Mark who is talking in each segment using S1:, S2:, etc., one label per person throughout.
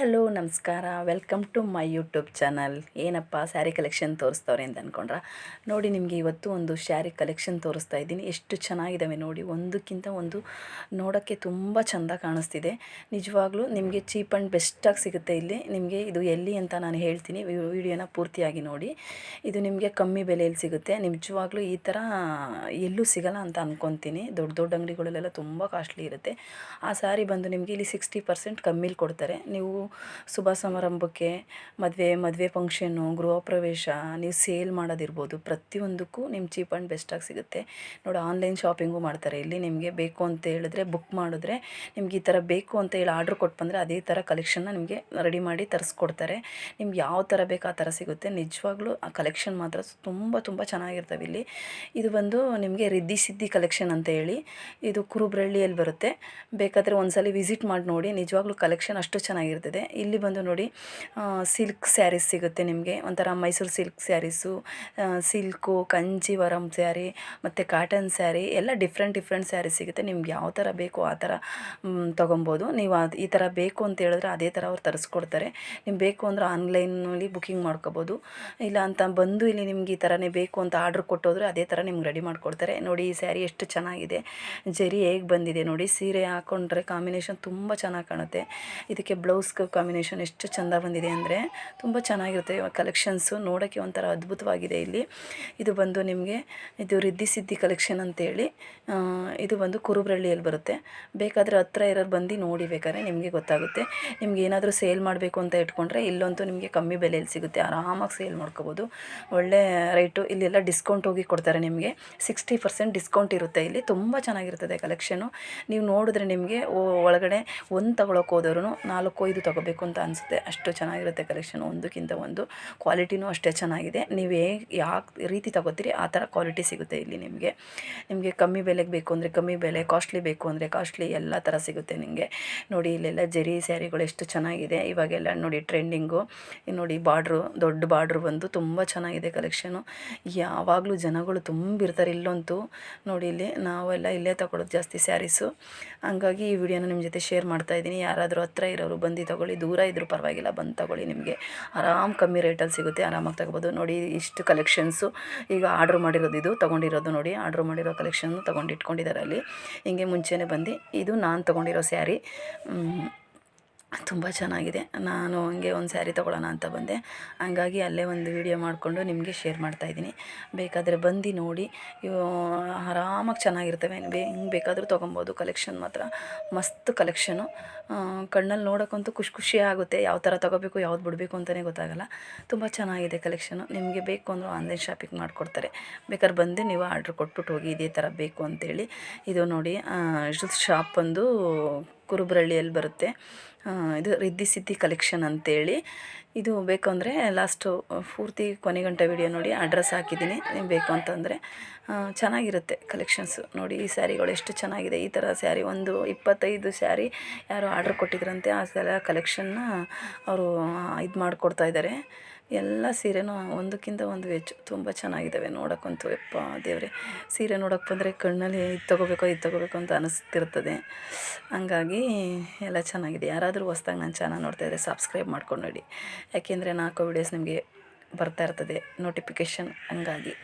S1: Hello, ನಮಸ್ಕಾರ. Welcome to my YouTube channel ಏನಪ್ಪ sari collection ತೋರಿಸ್ತವ್ರೆ ಅಂತ ಅಂದ್ಕೊಂಡ್ರ ನೋಡಿ, ನಿಮಗೆ ಇವತ್ತು ಒಂದು ಸ್ಯಾರಿ ಕಲೆಕ್ಷನ್ ತೋರಿಸ್ತಾ ಇದ್ದೀನಿ. ಎಷ್ಟು ಚೆನ್ನಾಗಿದ್ದಾವೆ ನೋಡಿ. ಒಂದಕ್ಕಿಂತ ಒಂದು ನೋಡೋಕ್ಕೆ ತುಂಬ ಚೆಂದ ಕಾಣಿಸ್ತಿದೆ. ನಿಜವಾಗ್ಲೂ ನಿಮಗೆ ಚೀಪ್ ಆ್ಯಂಡ್ ಬೆಸ್ಟಾಗಿ ಸಿಗುತ್ತೆ ಇಲ್ಲಿ. ನಿಮಗೆ ಇದು ಎಲ್ಲಿ ಅಂತ ನಾನು ಹೇಳ್ತೀನಿ. ವಿಡಿಯೋನ ಪೂರ್ತಿಯಾಗಿ ನೋಡಿ. ಇದು ನಿಮಗೆ ಕಮ್ಮಿ ಬೆಲೆಯಲ್ಲಿ ಸಿಗುತ್ತೆ. ನಿಜವಾಗ್ಲೂ ಈ ಥರ ಎಲ್ಲೂ ಸಿಗಲ್ಲ ಅಂತ ಅಂದ್ಕೊತೀನಿ ದೊಡ್ಡ ದೊಡ್ಡ ಅಂಗಡಿಗಳಲ್ಲೆಲ್ಲ ತುಂಬ ಕಾಸ್ಟ್ಲಿ ಇರುತ್ತೆ. ಆ ಸ್ಯಾರಿ ಬಂದು ನಿಮಗೆ ಇಲ್ಲಿ ಸಿಕ್ಸ್ಟಿ ಪರ್ಸೆಂಟ್ ಕಮ್ಮಿಲಿ ಕೊಡ್ತಾರೆ. ನೀವು ಶುಭ ಸಮಾರಂಭಕ್ಕೆ ಮದುವೆ ಮದುವೆ ಫಂಕ್ಷನ್ನು ಗೃಹ ಪ್ರವೇಶ ನೀವು ಸೇಲ್ ಮಾಡೋದಿರ್ಬೋದು. ಪ್ರತಿಯೊಂದಕ್ಕೂ ನಿಮ್ಮ ಚೀಪ್ ಆ್ಯಂಡ್ ಬೆಸ್ಟಾಗಿ ಸಿಗುತ್ತೆ. ನೋಡಿ ಆನ್ಲೈನ್ ಶಾಪಿಂಗು ಮಾಡ್ತಾರೆ. ಇಲ್ಲಿ ನಿಮಗೆ ಬೇಕು ಅಂತ ಹೇಳಿದ್ರೆ ಬುಕ್ ಮಾಡಿದ್ರೆ ನಿಮ್ಗೆ ಈ ಥರ ಬೇಕು ಅಂತ ಹೇಳಿ ಆರ್ಡ್ರ್ ಕೊಟ್ಟು ಬಂದರೆ ಅದೇ ಥರ ಕಲೆಕ್ಷನ್ನ ನಿಮಗೆ ರೆಡಿ ಮಾಡಿ ತರಿಸ್ಕೊಡ್ತಾರೆ. ನಿಮ್ಗೆ ಯಾವ ಥರ ಬೇಕು ಆ ಥರ ಸಿಗುತ್ತೆ. ನಿಜವಾಗ್ಲೂ ಆ ಕಲೆಕ್ಷನ್ ಮಾತ್ರ ತುಂಬ ತುಂಬ ಚೆನ್ನಾಗಿರ್ತವೆ ಇಲ್ಲಿ. ಇದು ಬಂದು ನಿಮಗೆ ರಿದ್ದಿ ಸಿದ್ದಿ ಕಲೆಕ್ಷನ್ ಅಂತ ಹೇಳಿ ಇದು ಕುರುಬ್ರಳ್ಳಿಯಲ್ಲಿ ಬರುತ್ತೆ. ಬೇಕಾದರೆ ಒಂದ್ಸಲಿ ವಿಸಿಟ್ ಮಾಡಿ ನೋಡಿ. ನಿಜವಾಗ್ಲೂ ಕಲೆಕ್ಷನ್ ಅಷ್ಟು ಚೆನ್ನಾಗಿರ್ತದೆ ಇಲ್ಲಿ ಬಂದು ನೋಡಿ ಸಿಲ್ಕ್ ಸ್ಯಾರೀಸ್ ಸಿಗುತ್ತೆ ನಿಮಗೆ. ಒಂಥರ ಮೈಸೂರು ಸಿಲ್ಕ್ ಸ್ಯಾರೀಸು ಸಿಲ್ಕು, ಕಂಚಿವರಂ ಸ್ಯಾರಿ, ಮತ್ತು ಕಾಟನ್ ಸ್ಯಾರಿ, ಎಲ್ಲ ಡಿಫ್ರೆಂಟ್ ಡಿಫ್ರೆಂಟ್ ಸ್ಯಾರಿ ಸಿಗುತ್ತೆ. ನಿಮ್ಗೆ ಯಾವ ಥರ ಬೇಕು ಆ ಥರ ತೊಗೊಬೋದು. ನೀವು ಅದು ಈ ಥರ ಬೇಕು ಅಂತ ಹೇಳಿದ್ರೆ ಅದೇ ಥರ ಅವ್ರು ತರಿಸ್ಕೊಡ್ತಾರೆ. ನಿಮ್ಗೆ ಬೇಕು ಅಂದ್ರೆ ಆನ್ಲೈನಲ್ಲಿ ಬುಕ್ಕಿಂಗ್ ಮಾಡ್ಕೋಬೋದು. ಇಲ್ಲ ಅಂತ ಬಂದು ಇಲ್ಲಿ ನಿಮ್ಗೆ ಈ ಥರನೇ ಬೇಕು ಅಂತ ಆರ್ಡ್ರ್ ಕೊಟ್ಟೋದ್ರೆ ಅದೇ ಥರ ನಿಮ್ಗೆ ರೆಡಿ ಮಾಡಿಕೊಡ್ತಾರೆ. ನೋಡಿ, ಈ ಸ್ಯಾರಿ ಎಷ್ಟು ಚೆನ್ನಾಗಿದೆ. ಜರಿ ಹೇಗೆ ಬಂದಿದೆ ನೋಡಿ. ಸೀರೆ ಹಾಕ್ಕೊಂಡ್ರೆ ಕಾಂಬಿನೇಷನ್ ತುಂಬ ಚೆನ್ನಾಗಿ ಕಾಣುತ್ತೆ. ಇದಕ್ಕೆ ಬ್ಲೌಸ್ ಕಾಂಬಿನೇಷನ್ ಎಷ್ಟು ಚೆಂದ ಬಂದಿದೆ ಅಂದರೆ ತುಂಬ ಚೆನ್ನಾಗಿರುತ್ತೆ. ಕಲೆಕ್ಷನ್ಸು ನೋಡೋಕ್ಕೆ ಒಂಥರ ಅದ್ಭುತವಾಗಿದೆ ಇಲ್ಲಿ. ಇದು ಬಂದು ನಿಮಗೆ ಇದು ರಿದ್ದಿ ಸಿದ್ದಿ ಕಲೆಕ್ಷನ್ ಅಂತೇಳಿ ಇದು ಬಂದು ಕುರುಬ್ರಳ್ಳಿಯಲ್ಲಿ ಬರುತ್ತೆ. ಬೇಕಾದರೆ ಹತ್ರ ಇರೋರು ಬಂದು ನೋಡಿ ಬೇಕಾದ್ರೆ ನಿಮಗೆ ಗೊತ್ತಾಗುತ್ತೆ. ನಿಮ್ಗೆ ಏನಾದರೂ ಸೇಲ್ ಮಾಡಬೇಕು ಅಂತ ಇಟ್ಕೊಂಡ್ರೆ ಇಲ್ಲಂತೂ ನಿಮಗೆ ಕಮ್ಮಿ ಬೆಲೆಯಲ್ಲಿ ಸಿಗುತ್ತೆ. ಆರಾಮಾಗಿ ಸೇಲ್ ಮಾಡ್ಕೋಬೋದು. ಒಳ್ಳೆ ರೇಟು ಇಲ್ಲೆಲ್ಲ ಡಿಸ್ಕೌಂಟ್ ಹೋಗಿ ಕೊಡ್ತಾರೆ ನಿಮಗೆ. ಸಿಕ್ಸ್ಟಿ ಪರ್ಸೆಂಟ್ ಡಿಸ್ಕೌಂಟ್ ಇರುತ್ತೆ ಇಲ್ಲಿ. ತುಂಬ ಚೆನ್ನಾಗಿರ್ತದೆ ಕಲೆಕ್ಷನು ನೀವು ನೋಡಿದ್ರೆ ನಿಮಗೆ ಒಳಗಡೆ ಒಂದು ತಗೊಳಕ್ಕೆ ಹೋದವರು ನಾಲ್ಕು, ಐದು ತಗೋಬೇಕು ಅಂತ ಅನಿಸುತ್ತೆ. ಅಷ್ಟು ಚೆನ್ನಾಗಿರುತ್ತೆ ಕಲೆಕ್ಷನ್ ಒಂದಕ್ಕಿಂತ ಒಂದು ಕ್ವಾಲಿಟಿನೂ ಅಷ್ಟೇ ಚೆನ್ನಾಗಿದೆ. ನೀವು ಹೇಗೆ ಯಾವ ರೀತಿ ತಗೋತೀರಿ, ಆ ಥರ ಕ್ವಾಲಿಟಿ ಸಿಗುತ್ತೆ ಇಲ್ಲಿ ನಿಮಗೆ. ನಿಮಗೆ ಕಮ್ಮಿ ಬೆಲೆಗೆ ಬೇಕು ಅಂದರೆ ಕಮ್ಮಿ ಬೆಲೆ ಕಾಸ್ಟ್ಲಿ ಬೇಕು ಅಂದರೆ ಕಾಸ್ಟ್ಲಿ ಎಲ್ಲ ಥರ ಸಿಗುತ್ತೆ ನಿಮಗೆ. ನೋಡಿ, ಇಲ್ಲೆಲ್ಲ ಜರಿ ಸ್ಯಾರಿಗಳು ಎಷ್ಟು ಚೆನ್ನಾಗಿದೆ. ಇವಾಗೆಲ್ಲ ನೋಡಿ ಟ್ರೆಂಡಿಂಗು ನೋಡಿ ಬಾರ್ಡ್ರು, ದೊಡ್ಡ ಬಾರ್ಡ್ರು ಬಂದು ತುಂಬ ಚೆನ್ನಾಗಿದೆ ಕಲೆಕ್ಷನು ಯಾವಾಗಲೂ ಜನಗಳು ತುಂಬಿರ್ತಾರೆ ಇಲ್ಲಂತೂ. ನೋಡಿ ಇಲ್ಲಿ ನಾವೆಲ್ಲ ಇಲ್ಲೇ ತಗೊಳ್ಳೋದು ಜಾಸ್ತಿ ಸ್ಯಾರೀಸು. ಹಂಗಾಗಿ ಈ ವಿಡಿಯೋನ ನಿಮ್ಮ ಜೊತೆ ಶೇರ್ ಮಾಡ್ತಾ ಇದ್ದೀನಿ. ಯಾರಾದರೂ ಹತ್ರ ಇರೋರು ಬಂದು ತಗೊಳ್ಳಿ, ದೂರ ಇದ್ದರೂ ಪರವಾಗಿಲ್ಲ, ಬಂದು ತಗೊಳ್ಳಿ ನಿಮಗೆ. ಆರಾಮ್ ಕಮ್ಮಿ ರೇಟಲ್ಲಿ ಸಿಗುತ್ತೆ, ಆರಾಮಾಗಿ ತಗೋಬೋದು. ನೋಡಿ, ಇಷ್ಟು ಕಲೆಕ್ಷನ್ಸು ಈಗ ಆರ್ಡ್ರ್ ಮಾಡಿರೋದು ಇದು, ತೊಗೊಂಡಿರೋದು ನೋಡಿ ಆರ್ಡ್ರ್ ಮಾಡಿರೋ ಕಲೆಕ್ಷನ್ನು ತೊಗೊಂಡು ಇಟ್ಕೊಂಡಿದ್ದಾರೆ ಅಲ್ಲಿ. ಹಿಂಗೆ ಮುಂಚೆನೇ ಬಂದು, ಇದು ನಾನು ತೊಗೊಂಡಿರೋ ಸ್ಯಾರಿ ತುಂಬ ಚೆನ್ನಾಗಿದೆ. ನಾನು ಹಂಗೆ ಒಂದು ಸ್ಯಾರಿ ತೊಗೊಳ್ಳೋಣ ಅಂತ ಬಂದೆ. ಹಂಗಾಗಿ ಅಲ್ಲೇ ಒಂದು ವೀಡಿಯೋ ಮಾಡಿಕೊಂಡು ನಿಮಗೆ ಶೇರ್ ಮಾಡ್ತಾಯಿದ್ದೀನಿ ಬೇಕಾದರೆ ಬಂದು ನೋಡಿ. ಇವು ಆರಾಮಾಗಿ ಚೆನ್ನಾಗಿರ್ತವೆ. ಬೇ, ಹಿಂಗೆ ಬೇಕಾದರೂ ತೊಗೊಬೋದು. ಕಲೆಕ್ಷನ್ ಮಾತ್ರ. ಮಸ್ತ್ ಕಲೆಕ್ಷನು ಕಣ್ಣಲ್ಲಿ ನೋಡೋಕ್ಕಂತೂ ಖುಷಿ ಖುಷಿ ಆಗುತ್ತೆ. ಯಾವ ಥರ ತೊಗೋಬೇಕು, ಯಾವ್ದು ಬಿಡಬೇಕು ಅಂತಲೇ ಗೊತ್ತಾಗಲ್ಲ. ತುಂಬ ಚೆನ್ನಾಗಿದೆ ಕಲೆಕ್ಷನು ನಿಮಗೆ ಬೇಕು ಅಂದರೂ ಆನ್ಲೈನ್ ಶಾಪಿಂಗ್ ಮಾಡಿಕೊಡ್ತಾರೆ. ಬೇಕಾದ್ರೆ ಬಂದು ನೀವು ಆರ್ಡ್ರ್ ಕೊಟ್ಬಿಟ್ಟು ಹೋಗಿ ಇದೇ ಥರ ಬೇಕು ಅಂತೇಳಿ. ಇದು ನೋಡಿ ಶಾಪ್ ಬಂದು ಕುರುಬರಳ್ಳಿಯಲ್ಲಿ ಬರುತ್ತೆ. ಇದು ರಿದ್ದಿ ಸಿದ್ದಿ ಕಲೆಕ್ಷನ್ ಅಂತೇಳಿ. ಇದು ಬೇಕು ಅಂದರೆ ಲಾಸ್ಟು ಪೂರ್ತಿ ಕೊನೆಗಂಟ ವಿಡಿಯೋ ನೋಡಿ ಅಡ್ರೆಸ್ ಹಾಕಿದ್ದೀನಿ. ನೀವು ಬೇಕು ಅಂತಂದರೆ ಚೆನ್ನಾಗಿರುತ್ತೆ ಕಲೆಕ್ಷನ್ಸು ನೋಡಿ ಈ ಸ್ಯಾರಿಗಳು ಎಷ್ಟು ಚೆನ್ನಾಗಿದೆ. ಈ ಥರ ಸ್ಯಾರಿ, ಒಂದು ಇಪ್ಪತ್ತೈದು ಸ್ಯಾರಿ ಯಾರು ಆರ್ಡ್ರ್ ಕೊಟ್ಟಿದ್ರಂತೆ, ಆ ಸಲ ಕಲೆಕ್ಷನ್ನ ಅವರು ಇದು ಮಾಡಿಕೊಡ್ತಾ ಇದ್ದಾರೆ ಎಲ್ಲ ಸೀರೆನೂ ಒಂದಕ್ಕಿಂತ ಒಂದು ಹೆಚ್ಚು ತುಂಬ ಚೆನ್ನಾಗಿದ್ದಾವೆ ನೋಡೋಕ್ಕಂತೂ ಯಪ್ಪ ದೇವರೇ, ಸೀರೆ ನೋಡೋಕೆ ಬಂದರೆ ಕಣ್ಣಲ್ಲಿ ಇದು ತೊಗೋಬೇಕೋ, ಇದು ತೊಗೋಬೇಕು ಅಂತ ಅನಿಸ್ತಿರ್ತದೆ. ಹಂಗಾಗಿ ಎಲ್ಲ ಚೆನ್ನಾಗಿದೆ. ಯಾರಾದರೂ ಹೊಸ್ದಾಗಿ ನನ್ನ ಚಾನಲ್ ನೋಡ್ತಾಯಿದ್ರೆ ಸಬ್ಸ್ಕ್ರೈಬ್ ಮಾಡ್ಕೊಂಡು ನೋಡಿ ಯಾಕೆಂದರೆ ನಾಲ್ಕು ವೀಡಿಯೋಸ್ ನಿಮಗೆ ಬರ್ತಾ ಇರ್ತದೆ. ನೋಟಿಫಿಕೇಷನ್ ಹಂಗಾಗಿ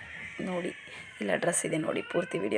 S1: ನೋಡಿ. ಇಲ್ಲಿ ಅಡ್ರೆಸ್ ಇದೆ ನೋಡಿ. ಪೂರ್ತಿ ವಿಡಿಯೋ